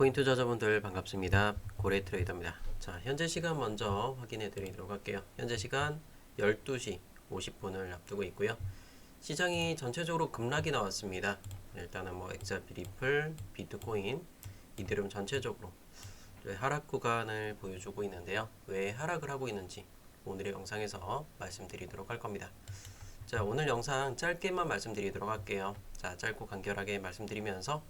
코인 투자자분들 반갑습니다. 고래 트레이더입니다. 자, 현재 시간 먼저 확인해 드리도록 할게요. 현재 시간 12시 50분을 앞두고 있고요. 시장이 전체적으로 급락이 나왔습니다. 일단은 뭐 엑사피 리플, 비트코인, 이더리움 전체적으로 하락 구간을 보여주고 있는데요. 왜 하락을 하고 있는지 오늘의 영상에서 말씀드리도록 할 겁니다. 자, 오늘 영상 짧게만 말씀드리도록 할게요. 자, 짧고 간결하게 말씀드리면서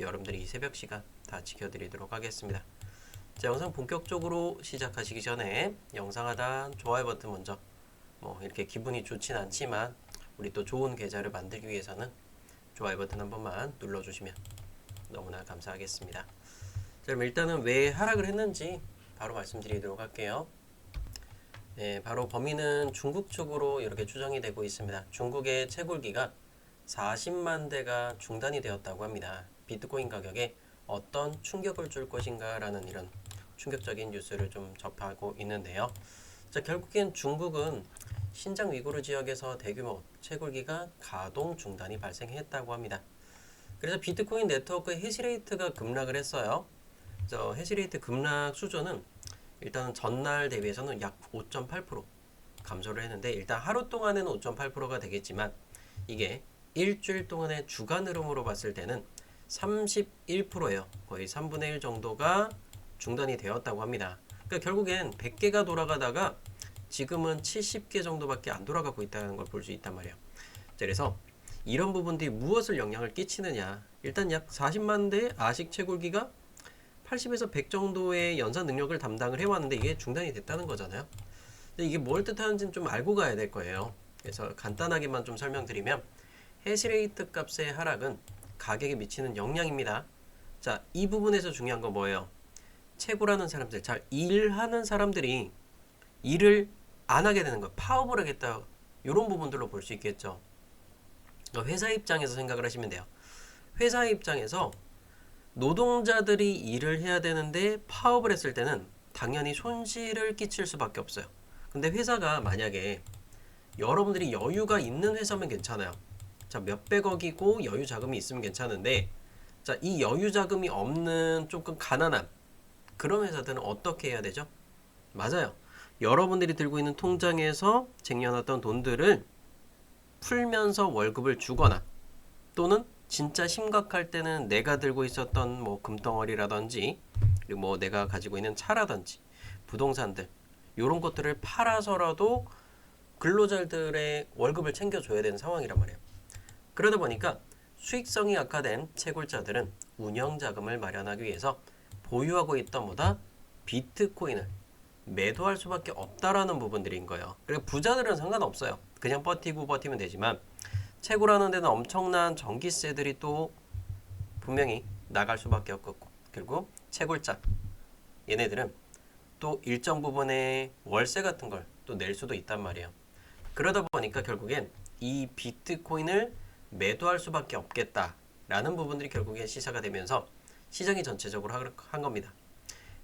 여러분들이 이 새벽 시간 다 지켜드리도록 하겠습니다. 자, 영상 본격적으로 시작하시기 전에 영상 하단 좋아요 버튼 먼저 뭐 이렇게 기분이 좋진 않지만 우리 또 좋은 계좌를 만들기 위해서는 좋아요 버튼 한 번만 눌러주시면 너무나 감사하겠습니다. 자, 그럼 일단은 왜 하락을 했는지 바로 말씀드리도록 할게요. 네, 바로 범위는 중국 쪽으로 이렇게 추정이 되고 있습니다. 중국의 채굴기가 40만 대가 중단이 되었다고 합니다. 비트코인 가격에 어떤 충격을 줄 것인가라는 이런 충격적인 뉴스를 좀 접하고 있는데요. 자, 결국엔 중국은 신장 위구르 지역에서 대규모 채굴기가 가동 중단이 발생했다고 합니다. 그래서 비트코인 네트워크의 해시레이트가 급락을 했어요. 저 해시레이트 급락 수준은 일단은 전날 대비해서는 약 5.8% 감소를 했는데 일단 하루 동안에는 5.8%가 되겠지만 이게 일주일 동안의 주간 흐름으로 봤을 때는 31%예요. 거의 3분의 1 정도가 중단이 되었다고 합니다. 그러니까 결국엔 100개가 돌아가다가 지금은 70개 정도밖에 안 돌아가고 있다는 걸 볼 수 있단 말이에요. 자, 그래서 이런 부분들이 무엇을 영향을 끼치느냐? 일단 약 40만 대의 아식 채굴기가 80에서 100 정도의 연산 능력을 담당을 해왔는데 이게 중단이 됐다는 거잖아요. 근데 이게 뭘 뜻하는지는 좀 알고 가야 될 거예요. 그래서 간단하게만 좀 설명드리면 해시레이트 값의 하락은 가격에 미치는 영향입니다. 자, 이 부분에서 중요한 건 뭐예요? 채굴하는 사람들, 잘 일하는 사람들이 일을 안 하게 되는 거, 파업을 하겠다. 이런 부분들로 볼 수 있겠죠. 그러니까 회사 입장에서 생각을 하시면 돼요. 회사 입장에서 노동자들이 일을 해야 되는데 파업을 했을 때는 당연히 손실을 끼칠 수밖에 없어요. 근데 회사가 만약에 여러분들이 여유가 있는 회사면 괜찮아요. 자, 몇백억이고 여유 자금이 있으면 괜찮은데 자, 이 여유 자금이 없는 조금 가난한 그런 회사들은 어떻게 해야 되죠? 맞아요. 여러분들이 들고 있는 통장에서 쟁여놨던 돈들을 풀면서 월급을 주거나 또는 진짜 심각할 때는 내가 들고 있었던 뭐 금덩어리라든지 그리고 뭐 내가 가지고 있는 차라든지 부동산들 이런 것들을 팔아서라도 근로자들의 월급을 챙겨줘야 되는 상황이란 말이에요. 그러다 보니까 수익성이 악화된 채굴자들은 운영 자금을 마련하기 위해서 보유하고 있던 보다 비트코인을 매도할 수밖에 없다라는 부분들인 거예요. 그리고 부자들은 상관없어요. 그냥 버티고 버티면 되지만 채굴하는 데는 엄청난 전기세들이 또 분명히 나갈 수밖에 없고 그리고 채굴자 얘네들은 또 일정 부분의 월세 같은 걸 또 낼 수도 있단 말이에요. 그러다 보니까 결국엔 이 비트코인을 매도할 수밖에 없겠다라는 부분들이 결국에 시사가 되면서 시장이 전체적으로 하락한 겁니다.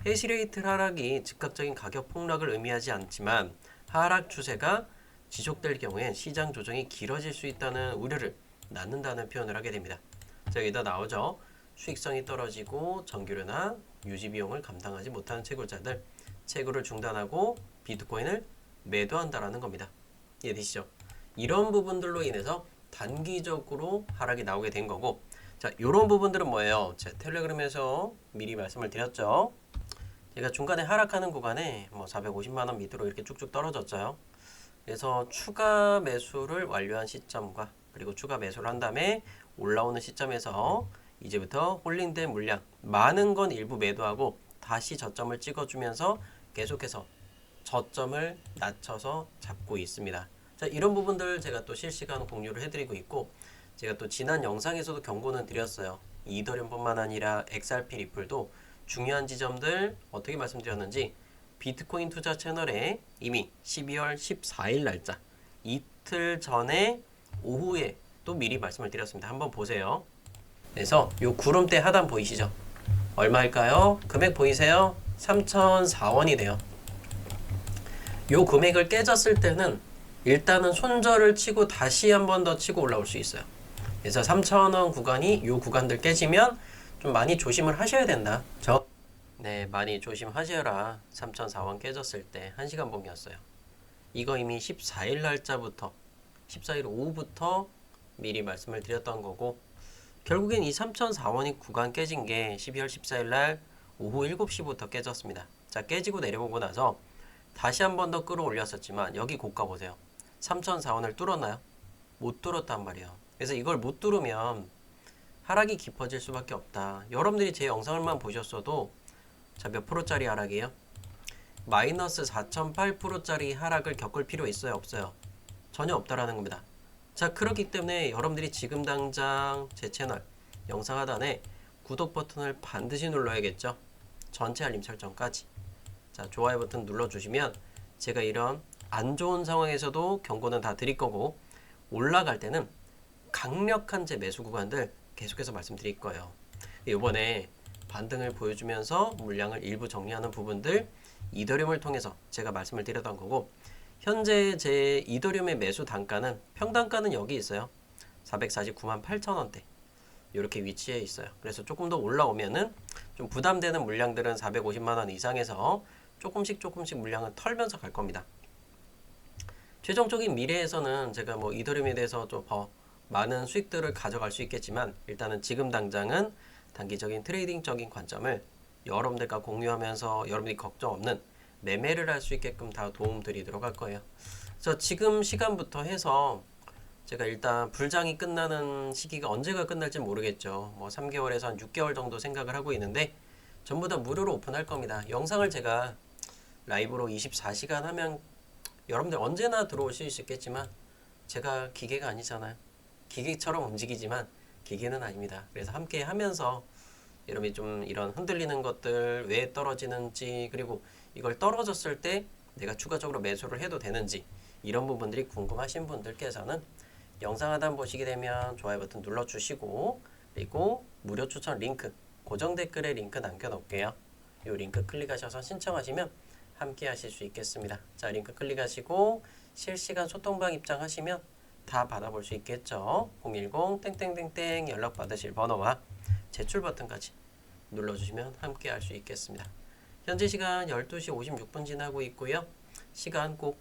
해시레이트 하락이 즉각적인 가격 폭락을 의미하지 않지만 하락 추세가 지속될 경우엔 시장 조정이 길어질 수 있다는 우려를 낳는다는 표현을 하게 됩니다. 자, 여기다 나오죠. 수익성이 떨어지고 정규료나 유지 비용을 감당하지 못하는 채굴자들 채굴을 중단하고 비트코인을 매도한다라는 겁니다. 이해되시죠? 이런 부분들로 인해서 단기적으로 하락이 나오게 된 거고 자, 이런 부분들은 뭐예요? 제 텔레그램에서 미리 말씀을 드렸죠. 제가 중간에 하락하는 구간에 뭐 450만 원 밑으로 이렇게 쭉쭉 떨어졌어요. 그래서 추가 매수를 완료한 시점과 그리고 추가 매수를 한 다음에 올라오는 시점에서 이제부터 홀링된 물량 많은 건 일부 매도하고 다시 저점을 찍어주면서 계속해서 저점을 낮춰서 잡고 있습니다. 자, 이런 부분들 제가 또 실시간 공유를 해드리고 있고 제가 또 지난 영상에서도 경고는 드렸어요. 이더리움뿐만 아니라 XRP 리플도 중요한 지점들 어떻게 말씀드렸는지 비트코인 투자 채널에 이미 12월 14일 날짜 이틀 전에 오후에 또 미리 말씀을 드렸습니다. 한번 보세요. 그래서 요 구름대 하단 보이시죠? 얼마일까요? 금액 보이세요? 3,004원이 돼요. 요 금액을 깨졌을 때는 일단은 손절을 치고 다시 한 번 더 치고 올라올 수 있어요. 그래서 3,000원 구간이 요 구간들 깨지면 좀 많이 조심을 하셔야 된다. 저 네, 많이 조심하셔라. 3004원 깨졌을 때 1시간 봉이었어요. 이거 이미 14일 날짜부터 14일 오후부터 미리 말씀을 드렸던 거고 결국엔 이 3004원이 구간 깨진 게 12월 14일 날 오후 7시부터 깨졌습니다. 자, 깨지고 내려오고 나서 다시 한 번 더 끌어올렸었지만 여기 고가 보세요. 3004원을 뚫었나요? 못 뚫었단 말이에요. 그래서 이걸 못 뚫으면 하락이 깊어질 수밖에 없다. 여러분들이 제 영상을만 보셨어도 자, 몇 프로짜리 하락이에요? 마이너스 4.8%짜리 하락을 겪을 필요 있어요, 없어요? 전혀 없다라는 겁니다. 자, 그렇기 때문에 여러분들이 지금 당장 제 채널 영상 하단에 구독 버튼을 반드시 눌러야겠죠. 전체 알림 설정까지. 자, 좋아요 버튼 눌러주시면 제가 이런 안 좋은 상황에서도 경고는 다 드릴 거고 올라갈 때는 강력한 제 매수 구간들 계속해서 말씀드릴 거예요. 이번에 반등을 보여주면서 물량을 일부 정리하는 부분들 이더리움을 통해서 제가 말씀을 드렸던 거고 현재 제 이더리움의 매수 단가는 평단가는 여기 있어요. 449만 8천 원대 이렇게 위치해 있어요. 그래서 조금 더 올라오면은 좀 부담되는 물량들은 450만 원 이상에서 조금씩 조금씩 물량을 털면서 갈 겁니다. 최종적인 미래에서는 제가 뭐 이더리움에 대해서 좀 더 많은 수익들을 가져갈 수 있겠지만 일단은 지금 당장은 단기적인 트레이딩적인 관점을 여러분들과 공유하면서 여러분이 걱정 없는 매매를 할 수 있게끔 다 도움 드리도록 할 거예요. 그래서 지금 시간부터 해서 제가 일단 불장이 끝나는 시기가 언제가 끝날지 모르겠죠. 뭐 3개월에서 한 6개월 정도 생각을 하고 있는데 전부 다 무료로 오픈할 겁니다. 영상을 제가 라이브로 24시간 하면 여러분들 언제나 들어오실 수 있겠지만 제가 기계가 아니잖아요. 기계처럼 움직이지만 기계는 아닙니다. 그래서 함께 하면서 여러분이 좀 이런 흔들리는 것들 왜 떨어지는지 그리고 이걸 떨어졌을 때 내가 추가적으로 매수를 해도 되는지 이런 부분들이 궁금하신 분들께서는 영상 하단 보시게 되면 좋아요 버튼 눌러주시고 그리고 무료 추천 링크 고정 댓글에 링크 남겨놓을게요. 이 링크 클릭하셔서 신청하시면 함께 하실 수 있겠습니다. 자 링크 클릭하시고 실시간 소통방 입장하시면 다 받아볼 수 있겠죠. 010 땡땡땡땡 연락 받으실 번호와 제출 버튼까지 눌러주시면 함께 할 수 있겠습니다. 현재 시간 12시 56분 지나고 있고요. 시간 꼭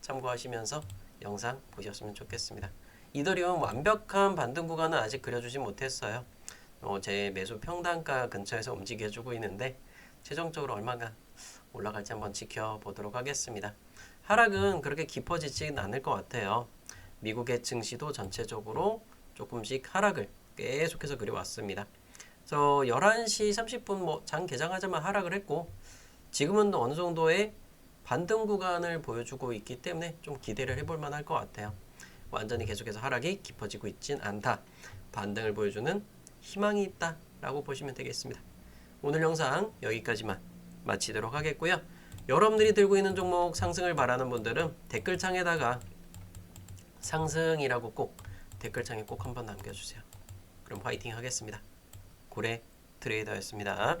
참고하시면서 영상 보셨으면 좋겠습니다. 이더리움 완벽한 반등 구간은 아직 그려주지 못했어요. 어, 제 매수 평단가 근처에서 움직여주고 있는데 최종적으로 얼마가 올라갈지 한번 지켜보도록 하겠습니다. 하락은 그렇게 깊어지진 않을 것 같아요. 미국의 증시도 전체적으로 조금씩 하락을 계속해서 그려왔습니다. 그래서 11시 30분 뭐 장 개장하자마자 하락을 했고 지금은 어느 정도의 반등 구간을 보여주고 있기 때문에 좀 기대를 해볼 만할 것 같아요. 완전히 계속해서 하락이 깊어지고 있진 않다. 반등을 보여주는 희망이 있다라고 보시면 되겠습니다. 오늘 영상 여기까지만 마치도록 하겠고요. 여러분들이 들고 있는 종목 상승을 바라는 분들은 댓글창에다가 상승이라고 꼭 댓글창에 꼭 한번 남겨주세요. 그럼 화이팅 하겠습니다. 고래 트레이더였습니다.